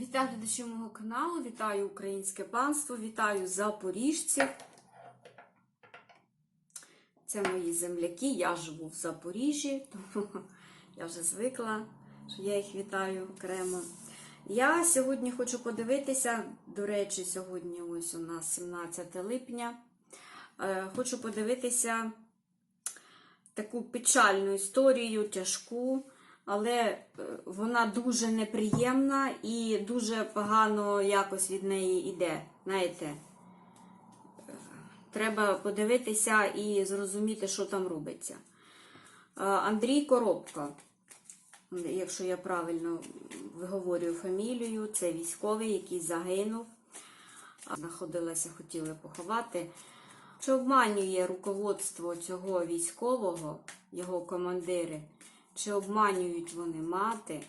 Вітаю глядачів мого каналу, вітаю українське панство, вітаю запоріжців. Це мої земляки. Я живу в Запоріжжі, тому я вже звикла, що я їх вітаю окремо. Я сьогодні хочу подивитися, до речі, сьогодні ось у нас 17 липня. Е, Хочу подивитися таку печальну історію, тяжку, але е, вона дуже неприємна і дуже погано якось від неї йде. Знаєте, Е, треба подивитися і зрозуміти, що там робиться. Е, Андрій Коробко, якщо я правильно виговорюю фамілію, це військовий, який загинув. Знаходилася, хотіли поховати. Чи обманює руководство цього військового, його командири, чи обманюють вони мати,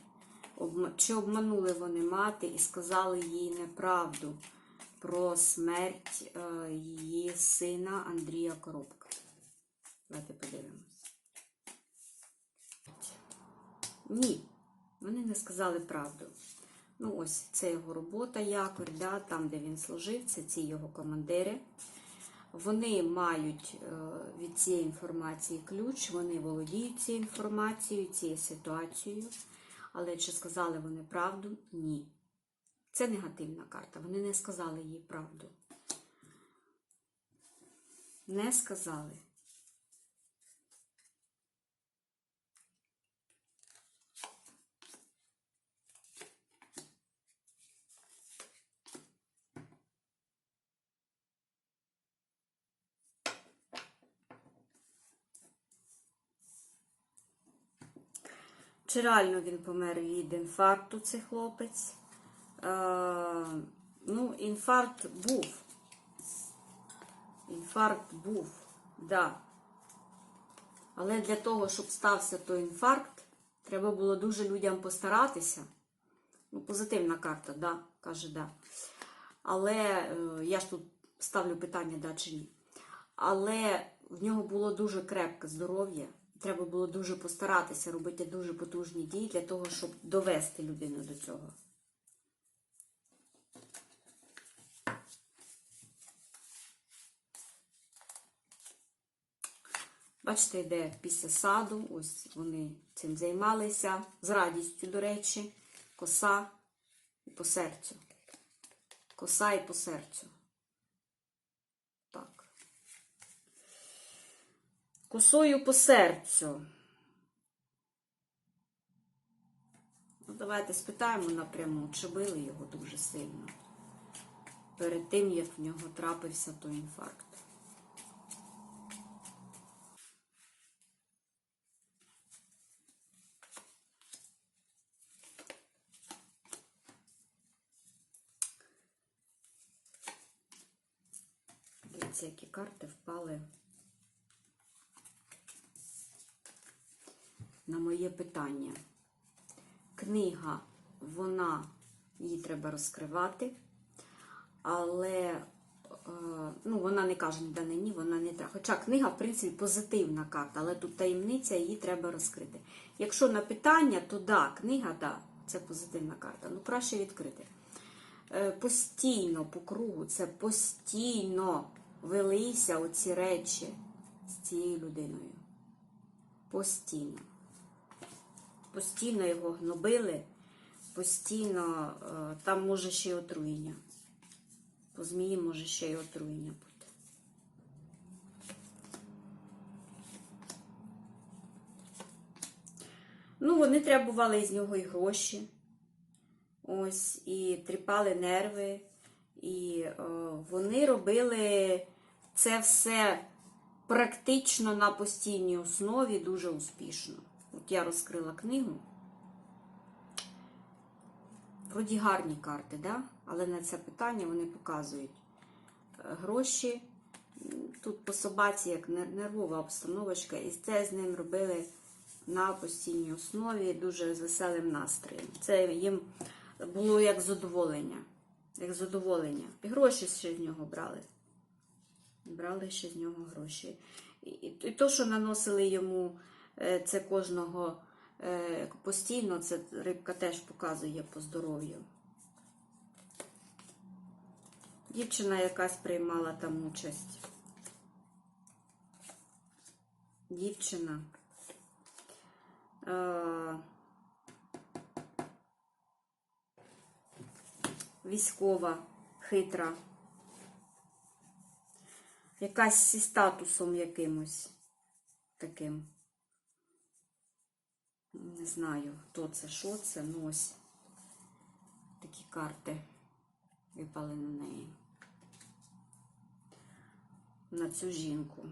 чи обманули вони мати і сказали їй неправду про смерть е, її сина Андрія Коробка? Давайте подивимось. Ні, вони не сказали правду. Ну, ось це його робота, якорь, да, там, де він служив, це ці його командири. Вони мають е, від цієї інформації ключ, вони володіють цією інформацією, цією ситуацією. Але чи сказали вони правду? Ні. Це негативна карта. Вони не сказали їй правду. Не сказали. Чи реально він помер від інфаркту, цей хлопець? Е, ну, інфаркт був. Інфаркт був, да. Але для того, щоб стався той інфаркт, треба було дуже людям постаратися. Ну, позитивна карта, да, каже, да. Але е, я ж тут ставлю питання, да чи ні. Але в нього було дуже крепке здоров'я. Треба було дуже постаратися робити дуже потужні дії для того, щоб довести людину до цього. Бачите, йде після саду, ось вони цим займалися, з радістю, до речі, коса і по серцю. Коса і по серцю. Так. Косою по серцю. Ну, давайте спитаємо напряму, чи били його дуже сильно. Перед тим, як в нього трапився той інфаркт. Які карти впали на моє питання. Книга, вона, її треба розкривати, але е, ну, вона не каже ніде на ні, вона не треба. Хоча книга, в принципі, позитивна карта, але тут таємниця, її треба розкрити. Якщо на питання, то да, книга, да, це позитивна карта. Ну, краще відкрити. Е, Постійно по кругу, це постійно велися оці речі з цією людиною. Постійно. Постійно його гнобили, постійно е, там може ще й отруєння. По змії може ще й отруєння бути. Ну, вони требували із нього і гроші. Ось, і тріпали нерви. І е, вони робили це все практично на постійній основі дуже успішно. От я розкрила книгу. Вроді гарні карти, да? але на це питання вони показують е, гроші. Тут по собаці як нервова обстановочка, і це з ним робили на постійній основі, дуже з веселим настроєм. Це їм було як задоволення. Як задоволення. І гроші ще з нього брали. Брали ще з нього гроші. І, і, і то, що наносили йому це кожного е, постійно, це рибка теж показує по здоров'ю. Дівчина якась приймала там участь. Дівчина. Е, військова, хитра. Якась зі статусом якимось таким. Не знаю, хто це, що це, ну ось такі карти випали на неї. На цю жінку.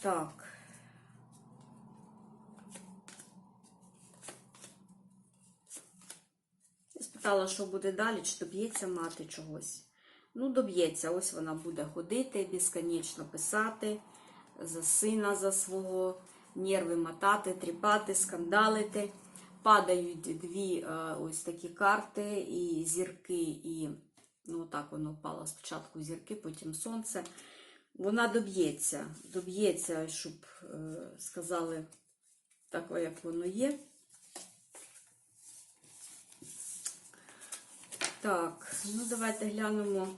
Так. Я спитала, що буде далі, чи доб'ється мати чогось. Ну, доб'ється. Ось вона буде ходити, безконечно писати за сина, за свого, нерви мотати, тріпати, скандалити. Падають дві е, ось такі карти, і зірки, і ну, так воно впало спочатку зірки, потім сонце. Вона доб'ється, доб'ється, щоб е, сказали так, як воно є. Так, ну давайте глянемо.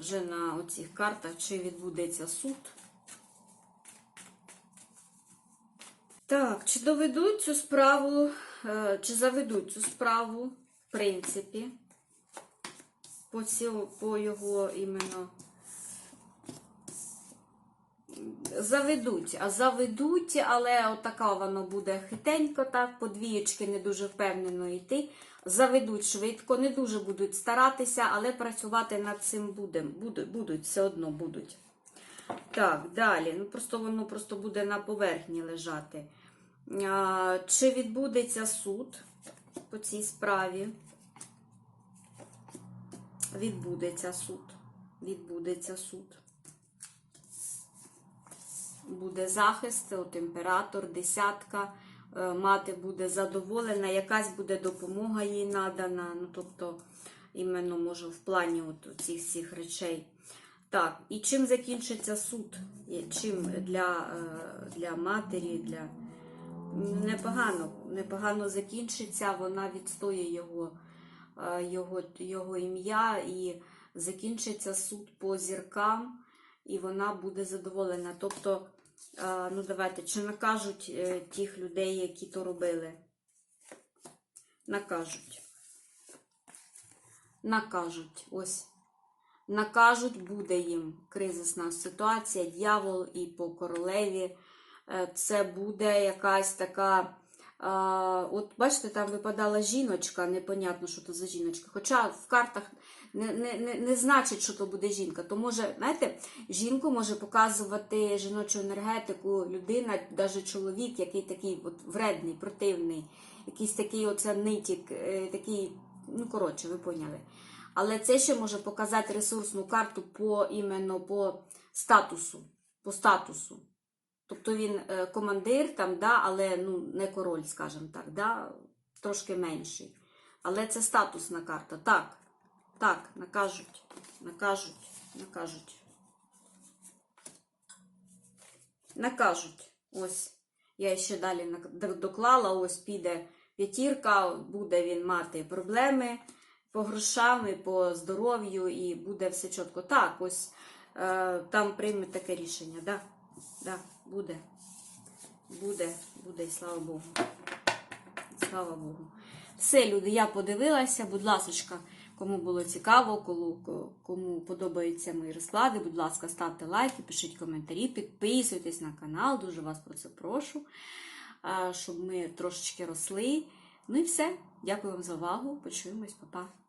Вже на оцих картах, чи відбудеться суд. Так, чи доведуть цю справу, е, чи заведуть цю справу, в принципі, по, цілу, по його іменно заведуть, а заведуть, але отака воно буде хитенько, так, по двієчки не дуже впевнено йти. Заведуть швидко, не дуже будуть старатися, але працювати над цим будем. Будуть, будуть, все одно будуть. Так, далі. Ну, просто воно просто буде на поверхні лежати. А, чи відбудеться суд по цій справі? Відбудеться суд. Відбудеться суд. Буде захист, от імператор, десятка, мати буде задоволена, якась буде допомога їй надана. Ну, тобто, іменно може в плані от цих всіх речей. Так, і чим закінчиться суд? Чим для, е, для матері, для непогано, непогано закінчиться, вона відстоює його, е, його, його ім'я і закінчиться суд по зіркам, і вона буде задоволена. Тобто, е, ну давайте, чи накажуть е, тих людей, які то робили? Накажуть. Накажуть. Ось. Накажуть, буде їм кризисна ситуація, дьявол і по королеві. Е, Це буде якась така. От бачите, там випадала жіночка, непонятно, що то за жіночка. Хоча в картах не, не, не, не значить, що то буде жінка. То може, знаєте, жінку може показувати жіночу енергетику людина, навіть чоловік, який такий от вредний, противний, якийсь такий оце нитік, е, такий, ну коротше, ви поняли. Але це ще може показати ресурсну карту по іменно по статусу. По статусу. Тобто він е, командир, там, да, але ну, не король, скажімо так, да, трошки менший. Але це статусна карта. Так, так, накажуть, накажуть, накажуть. Накажуть. Ось. Я ще далі доклала, ось піде п'ятірка, буде він мати проблеми по грошам, по здоров'ю, і буде все чітко. Так, ось е, там прийме таке рішення. Да, да, буде. Буде, буде, і слава Богу. Слава Богу. Все, люди, я подивилася. Будь ласка, кому було цікаво, кому, кому подобаються мої розклади, будь ласка, ставте лайки, пишіть коментарі, підписуйтесь на канал, дуже вас про це прошу, щоб ми трошечки росли. Ну і все. Дякую вам за увагу. Почуємось, па-па.